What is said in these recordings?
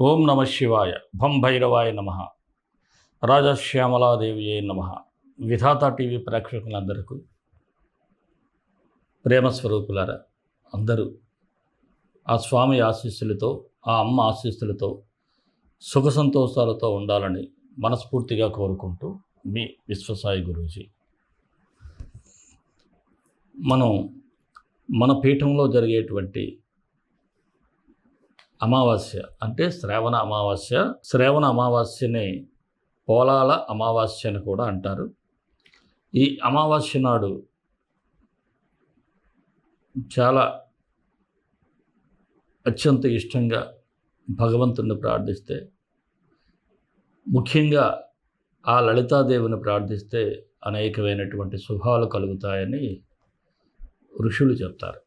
ఓం నమ శివాయ. భం భైరవాయ నమ. రాజశ్యామలాదేవియే నమ. విధాత టీవీ ప్రేక్షకులందరికీ ప్రేమ స్వరూపులారా అందరూ ఆ స్వామి ఆశీస్సులతో ఆ అమ్మ ఆశీస్సులతో సుఖ సంతోషాలతో ఉండాలని మనస్ఫూర్తిగా కోరుకుంటూ మీ విశ్వసాయి గురూజీ. మనం మన పీఠంలో జరిగేటువంటి అమావాస్య అంటే శ్రావణ అమావాస్య. శ్రావణ అమావాస్యని పోలాల అమావాస్య అని కూడా అంటారు. ఈ అమావాస్య నాడు చాలా అత్యంత ఇష్టంగా భగవంతుణ్ణి ప్రార్థిస్తే ముఖ్యంగా ఆ లలితాదేవిని ప్రార్థిస్తే అనేకమైనటువంటి శుభాలు కలుగుతాయని ఋషులు చెప్తారు.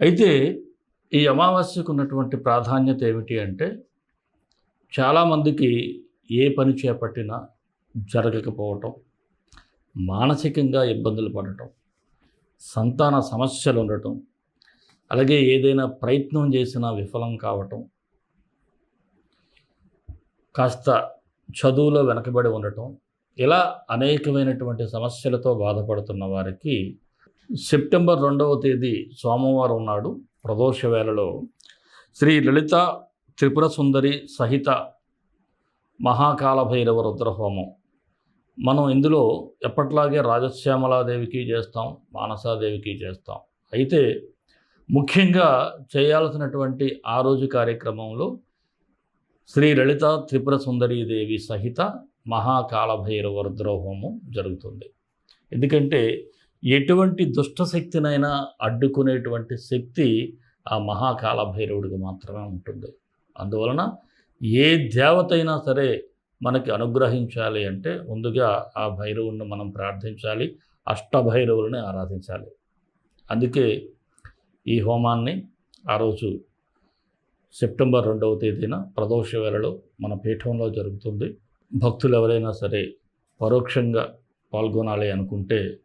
అయితే ఈ అమావాస్యకు ఉన్నటువంటి ప్రాధాన్యత ఏమిటి అంటే చాలామందికి ఏ పని చేపట్టినా జరగకపోవటం మానసికంగా ఇబ్బందులు పడటం సంతాన సమస్యలు ఉండటం అలాగే ఏదైనా ప్రయత్నం చేసినా విఫలం కావటం కాస్త చదువులో వెనకబడి ఉండటం ఇలా అనేకమైనటువంటి సమస్యలతో బాధపడుతున్న వారికి సెప్టెంబర్ రెండవ తేదీ సోమవారం నాడు ప్రదోష వేళలో శ్రీ లలిత త్రిపుర సుందరి సహిత మహాకాల భైరవ రుద్రహోమం. మనం ఇందులో ఎప్పట్లాగే రాజశ్యామలాదేవికి చేస్తాం మానసాదేవికి చేస్తాం. అయితే ముఖ్యంగా చేయాల్సినటువంటి ఆ రోజు కార్యక్రమంలో శ్రీ లలిత త్రిపుర సుందరీదేవి సహిత మహాకాలభైరవ రుద్రహోమం జరుగుతుంది. ఎందుకంటే ఎటువంటి దుష్టశక్తినైనా అడ్డుకునేటువంటి శక్తి ఆ మహాకాల భైరవుడికి మాత్రమే ఉంటుంది. అందువలన ఏ దేవత అయినా సరే మనకి అనుగ్రహించాలి అంటే ముందుగా ఆ భైరవుడిని మనం ప్రార్థించాలి అష్టభైరవులని ఆరాధించాలి. అందుకే ఈ హోమాన్ని ఆ రోజు సెప్టెంబర్ రెండవ తేదీన ప్రదోష వేళలో మన పీఠంలో జరుగుతుంది. భక్తులు ఎవరైనా సరే పరోక్షంగా పాల్గొనాలి అనుకుంటే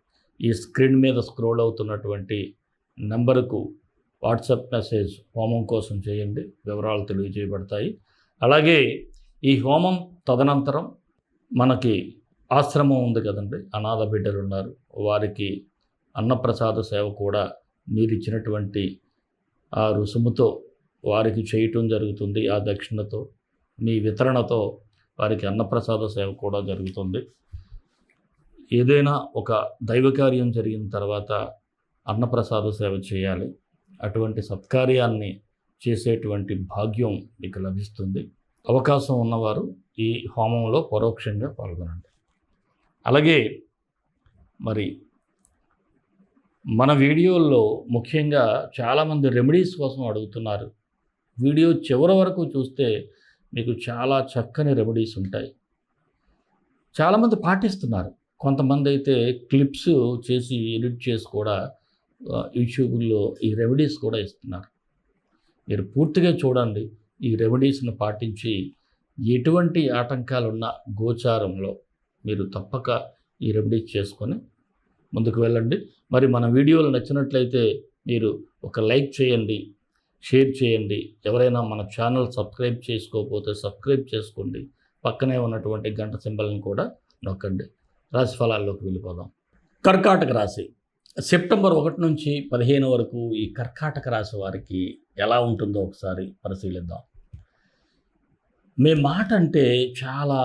ఈ స్క్రీన్ మీద స్క్రోల్ అవుతున్నటువంటి నెంబర్కు వాట్సాప్ మెసేజ్ హోమం కోసం చేయండి. వివరాలు తెలియజేయబడతాయి. అలాగే ఈ హోమం తదనంతరం మనకి ఆశ్రమం ఉంది కదండి. అనాథ బిడ్డలు ఉన్నారు. వారికి అన్నప్రసాద సేవ కూడా మీరు ఇచ్చినటువంటి ఆ రుసుముతో వారికి చేయటం జరుగుతుంది. ఆ దక్షిణతో మీ వితరణతో వారికి అన్నప్రసాద సేవ కూడా జరుగుతుంది. ఏదైనా ఒక దైవకార్యం జరిగిన తర్వాత అన్నప్రసాద సేవ చేయాలి. అటువంటి సత్కార్యాన్ని చేసేటువంటి భాగ్యం మీకు లభిస్తుంది. అవకాశం ఉన్నవారు ఈ హోమంలో పరోక్షంగా పాల్గొనండి. అలాగే మరి మన వీడియోల్లో ముఖ్యంగా చాలామంది రెమెడీస్ కోసం అడుగుతున్నారు. వీడియో చివరి వరకు చూస్తే మీకు చాలా చక్కని రెమెడీస్ ఉంటాయి. చాలామంది పాటిస్తున్నారు. కొంతమంది అయితే క్లిప్స్ చేసి ఎడిట్ చేసి కూడా యూట్యూబ్లో ఈ రెమెడీస్ కూడా ఇస్తున్నారు. మీరు పూర్తిగా చూడండి ఈ రెమెడీస్ను పాటించి ఎటువంటి ఆటంకాలు ఉన్న గోచారంలో మీరు తప్పక ఈ రెమెడీస్ చేసుకొని ముందుకు వెళ్ళండి. మరి మన వీడియోలు నచ్చినట్లయితే మీరు ఒక లైక్ చేయండి షేర్ చేయండి. ఎవరైనా మన ఛానల్ సబ్స్క్రైబ్ చేసుకోకపోతే సబ్స్క్రైబ్ చేసుకోండి. పక్కనే ఉన్నటువంటి గంట సింబల్ని కూడా నొక్కండి. రాశి ఫలాల్లోకి వెళ్ళిపోదాం. కర్కాటక రాశి. సెప్టెంబర్ ఒకటి నుంచి పదిహేను వరకు ఈ కర్కాటక రాశి వారికి ఎలా ఉంటుందో ఒకసారి పరిశీలిద్దాం. మీ మాట అంటే చాలా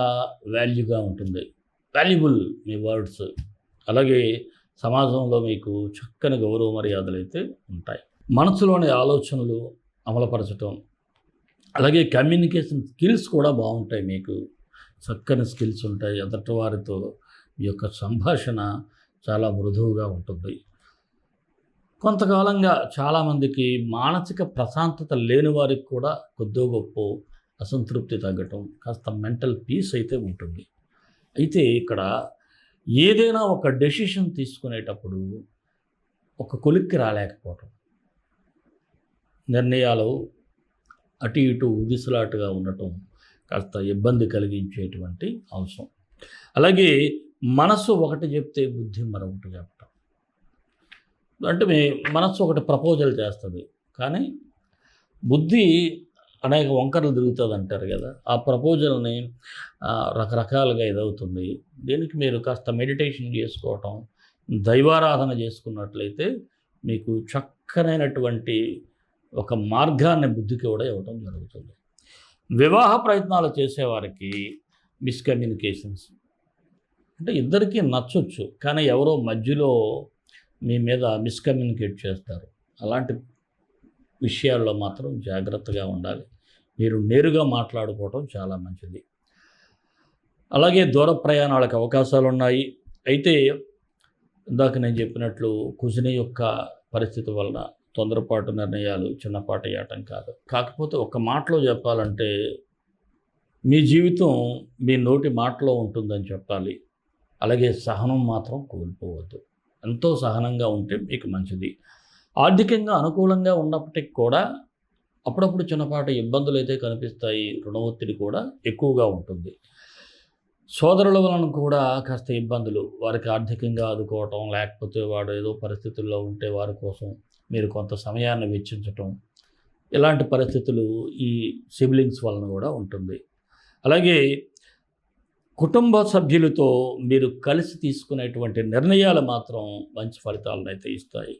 వాల్యూగా ఉంటుంది. వాల్యుబుల్ మీ వర్డ్స్. అలాగే సమాజంలో మీకు చక్కని గౌరవ మర్యాదలు అయితే ఉంటాయి. మనసులోని ఆలోచనలు అమలుపరచటం అలాగే కమ్యూనికేషన్ స్కిల్స్ కూడా బాగుంటాయి మీకు. చక్కని స్కిల్స్ ఉంటాయి. ఎదటి వారితో ఈ యొక్క సంభాషణ చాలా మృదువుగా ఉంటుంది. కొంతకాలంగా చాలామందికి మానసిక ప్రశాంతత లేని వారికి కూడా కొద్దో గొప్ప అసంతృప్తి తగ్గటం కాస్త మెంటల్ పీస్ అయితే ఉంటుంది. అయితే ఇక్కడ ఏదైనా ఒక డెసిషన్ తీసుకునేటప్పుడు ఒక కొలిక్కి రాలేకపోవటం. నిర్ణయాలు అటు ఇటు ఉదిసలాటుగా ఉండటం కాస్త ఇబ్బంది కలిగించేటువంటి అంశం అలాగే మనసు ఒకటి చెప్తే బుద్ధి మరొకటి చెప్పటం. అంటే మీ మనస్సు ఒకటి ప్రపోజల్ చేస్తుంది. కానీ బుద్ధి అనేక వంకరలు తిరుగుతుంది అంటారు కదా. ఆ ప్రపోజల్ని రకరకాలుగా ఇదవుతుంది. దీనికి మీరు కాస్త మెడిటేషన్ చేసుకోవటం దైవారాధన చేసుకున్నట్లయితే మీకు చక్కనైనటువంటి ఒక మార్గాన్ని బుద్ధికి కూడా ఇవ్వటం జరుగుతుంది. వివాహ ప్రయత్నాలు చేసేవారికి మిస్కమ్యూనికేషన్స్ అంటే ఇద్దరికీ నచ్చొచ్చు కానీ ఎవరో మధ్యలో మీ మీద మిస్కమ్యూనికేట్ చేస్తారు. అలాంటి విషయాల్లో మాత్రం జాగ్రత్తగా ఉండాలి. మీరు నేరుగా మాట్లాడుకోవటం చాలా మంచిది. అలాగే దూర ప్రయాణాలకు అవకాశాలు ఉన్నాయి. అయితే ఇందాక నేను చెప్పినట్లు కుజిని యొక్క పరిస్థితి వలన తొందరపాటు నిర్ణయాలు చిన్నపాటి ఆటం కాదు. కాకపోతే ఒక మాటలో చెప్పాలంటే మీ జీవితం మీ నోటి మాటలో ఉంటుందని చెప్పాలి. అలాగే సహనం మాత్రం కోల్పోవద్దు. ఎంతో సహనంగా ఉంటే మీకు మంచిది. ఆర్థికంగా అనుకూలంగా ఉన్నప్పటికీ కూడా అప్పుడప్పుడు చిన్నపాటి ఇబ్బందులు అయితే కనిపిస్తాయి రుణ ఒత్తిడి కూడా ఎక్కువగా ఉంటుంది. సోదరుల వలన కూడా కాస్త ఇబ్బందులు. వారికి ఆర్థికంగా ఆదుకోవటం లేకపోతే వాడు ఏదో పరిస్థితుల్లో ఉంటే వారి కోసం మీరు కొంత సమయాన్ని వెచ్చించటం ఇలాంటి పరిస్థితులు ఈ సిబ్లింగ్స్ వలన కూడా ఉంటుంది. అలాగే కుటుంబ సభ్యులతో మీరు కలిసి తీసుకునేటువంటి నిర్ణయాలు మాత్రం మంచి ఫలితాలను అయితే ఇస్తాయి.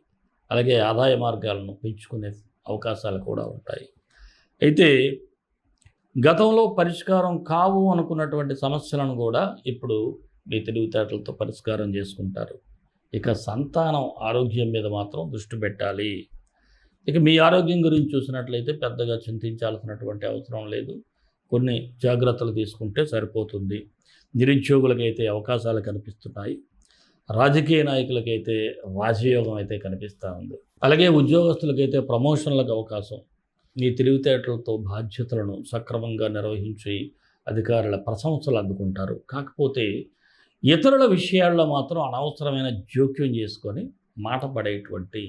అలాగే ఆదాయ మార్గాలను పెంచుకునే అవకాశాలు కూడా ఉంటాయి. అయితే గతంలో పరిష్కారం కావు అనుకున్నటువంటి సమస్యలను కూడా ఇప్పుడు మీ తెలివితేటలతో పరిష్కారం చేసుకుంటారు. ఇక సంతానం ఆరోగ్యం మీద మాత్రం దృష్టి పెట్టాలి. ఇక మీ ఆరోగ్యం గురించి చూసినట్లయితే పెద్దగా చింతించాల్సినటువంటి అవసరం లేదు. కొన్ని జాగ్రత్తలు తీసుకుంటే సరిపోతుంది. నిరుద్యోగులకైతే అవకాశాలు కనిపిస్తున్నాయి. రాజకీయ నాయకులకైతే రాజయోగం అయితే కనిపిస్తూ ఉంది. అలాగే ఉద్యోగస్తులకైతే ప్రమోషన్లకు అవకాశం. మీ తెలివితేటలతో బాధ్యతలను సక్రమంగా నిర్వహించి అధికారుల ప్రశంసలు అందుకుంటారు. కాకపోతే ఇతరుల విషయాల్లో మాత్రం అనవసరమైన జోక్యం చేసుకొని మాట పడేటువంటి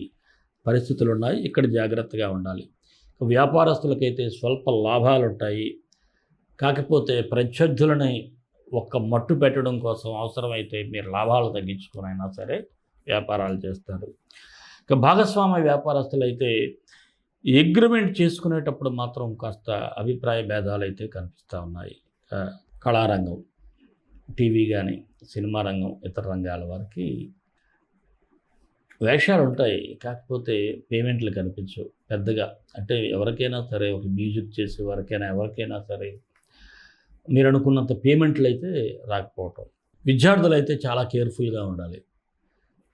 పరిస్థితులు ఉన్నాయి ఇక్కడ జాగ్రత్తగా ఉండాలి. వ్యాపారస్తులకైతే స్వల్ప లాభాలు ఉంటాయి కాకపోతే ప్రత్యర్థులని ఒక్క మట్టు పెట్టడం కోసం అవసరమైతే మీరు లాభాలు తగ్గించుకునైనా సరే వ్యాపారాలు చేస్తారు. ఇక భాగస్వామ్య వ్యాపారస్తులు అయితే అగ్రిమెంట్ చేసుకునేటప్పుడు మాత్రం కాస్త అభిప్రాయ భేదాలు అయితే కనిపిస్తూ ఉన్నాయి. కళారంగం టీవీ కానీ సినిమా రంగం ఇతర రంగాల వారికి వేషాలు ఉంటాయి. కాకపోతే పేమెంట్లు కనిపించవు. పెద్దగా అంటే ఎవరికైనా సరే ఒక మ్యూజిక్ చేసే వారికైనా ఎవరికైనా సరే మీరు అనుకున్నంత పేమెంట్లు అయితే రాకపోవటం. విద్యార్థులు అయితే చాలా కేర్ఫుల్గా ఉండాలి.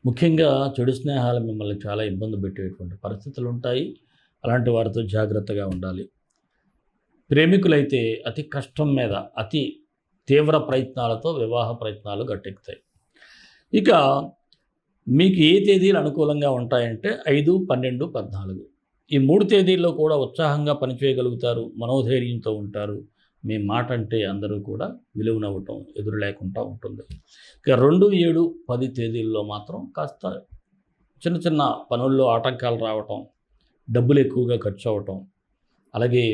ముఖ్యంగా చెడు స్నేహాలు మిమ్మల్ని చాలా ఇబ్బంది పెట్టేటువంటి పరిస్థితులు ఉంటాయి అలాంటి వారితో జాగ్రత్తగా ఉండాలి. ప్రేమికులైతే అతి కష్టం మీద అతి తీవ్ర ప్రయత్నాలతో వివాహ ప్రయత్నాలు గట్టెక్కుతాయి. ఇక మీకు ఏ తేదీలు అనుకూలంగా ఉంటాయంటే ఐదు పన్నెండు పద్నాలుగు. ఈ మూడు తేదీల్లో కూడా ఉత్సాహంగా పనిచేయగలుగుతారు మనోధైర్యంతో ఉంటారు. మీ మాట అంటే అందరూ కూడా విలువనవ్వటం ఎదురు లేకుండా ఉంటుంది. ఇక రెండు ఏడు పది తేదీల్లో మాత్రం కాస్త చిన్న చిన్న పనుల్లో ఆటంకాలు రావటం డబ్బులు ఎక్కువగా ఖర్చు అవ్వటం అలాగే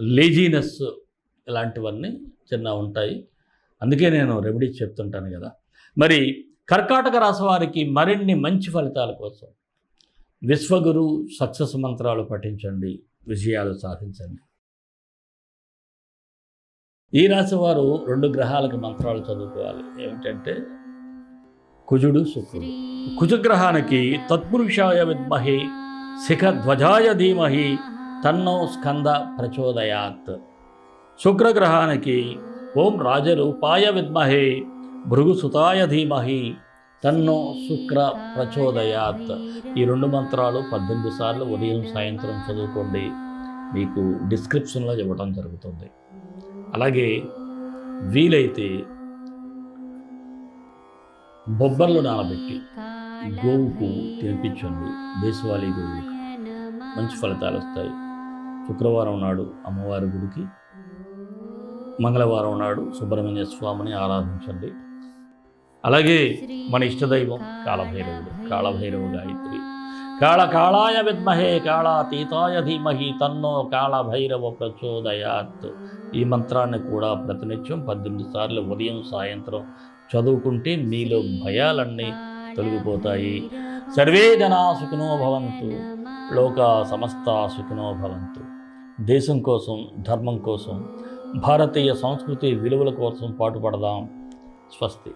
లేజీనెస్ ఇలాంటివన్నీ చిన్న ఉంటాయి. అందుకే నేను రెమెడీ చెప్తుంటాను కదా. మరి కర్కాటక రాశి వారికి మరిన్ని మంచి ఫలితాల కోసం విశ్వగురు సక్సెస్ మంత్రాలు పఠించండి విజయాలు సాధించండి. ఈ రాశి వారు రెండు గ్రహాలకు మంత్రాలు చదువుకోవాలి. ఏమిటంటే కుజుడు శుక్రుడు. కుజగ్రహానికి తత్పురుషాయ విద్మహి శిఖ ధ్వజాయ ధీమహి తన్నో స్కంద ప్రచోదయాత్. శుక్రగ్రహానికి ఓం రాజరూపాయ విద్మహే భృగుసుతాయ ధీమహి తన్నో శుక్ర ప్రచోదయాత్. ఈ రెండు మంత్రాలు పద్దెనిమిది సార్లు ఉదయం సాయంత్రం చదువుకోండి. మీకు డిస్క్రిప్షన్లో ఇవ్వడం జరుగుతుంది. అలాగే వీలైతే బొబ్బర్లు నానబెట్టి గోవుకు తినిపించండి. దేశవాళీ గోవుకి మంచి ఫలితాలు వస్తాయి. శుక్రవారం నాడు అమ్మవారి గుడికి మంగళవారం నాడు సుబ్రహ్మణ్య స్వామిని ఆరాధించండి. అలాగే మన ఇష్టదైవం కాళభైరవుడు కాళభైరవ గాయత్రి. కాళ కాళాయ విద్మహే కాళాతీతాయ ధీమహి తన్నో కాళభైరవ ప్రచోదయాత్ ఈ మంత్రాన్ని కూడా ప్రతినిత్యం పద్దెనిమిది సార్లు ఉదయం సాయంత్రం చదువుకుంటే మీలో భయాలన్నీ తొలగిపోతాయి. సర్వే జనా సుఖినో భవంతు లోక సమస్త సుఖినో భవంతు. దేశం కోసం ధర్మం కోసం భారతీయ సంస్కృతి విలువల కోసం పాటుపడదాం. స్వస్తి.